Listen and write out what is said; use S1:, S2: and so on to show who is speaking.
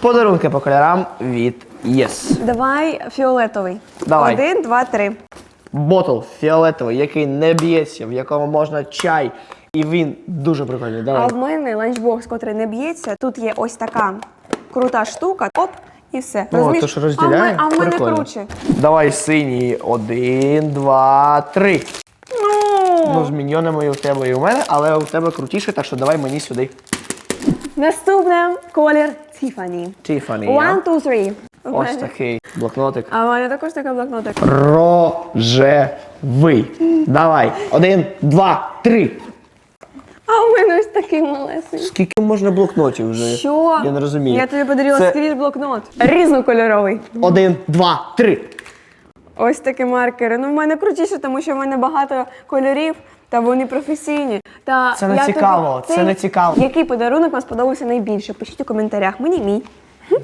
S1: Подарунки по кольорам від Yes.
S2: Давай фіолетовий.
S1: Давай.
S2: Один, два, три.
S1: Ботл фіолетовий, який не б'ється, в якому можна чай. І він дуже прикольний.
S2: А в мене ланчбокс, котрий не б'ється. Тут є ось така крута штука. Оп, і все.
S1: О,
S2: Розумієш?
S1: то що розділяє?
S2: А в мене, а в мене
S1: Прикольно.
S2: круче.
S1: Давай синій. Один, два, три.
S2: Ну,
S1: Ну, з міньйонами і у тебе, і у мене, але у тебе крутіше, так що давай мені сюди.
S2: Наступне колір Tiffany.
S1: Тіфані.
S2: One, two, three.
S1: Ось такий блокнотик.
S2: А в мене також такий блокнотик.
S1: Рожевий. Давай. Один, два, три.
S2: А у мене ось такий малесий.
S1: Скільки можна блокнотів вже?
S2: Що?
S1: Я не розумію.
S2: Я тобі подарила
S1: Це
S2: скрізь блокнот. Різнокольоровий.
S1: Один, два, три.
S2: Ось такі маркери. Ну, в мене крутіше, тому що в мене багато кольорів, та вони професійні. Та
S1: Це не цікаво,
S2: тобі-
S1: це не цікаво.
S2: Який подарунок вам сподобався найбільше? Пишіть у коментарях. Мені мій. Ні.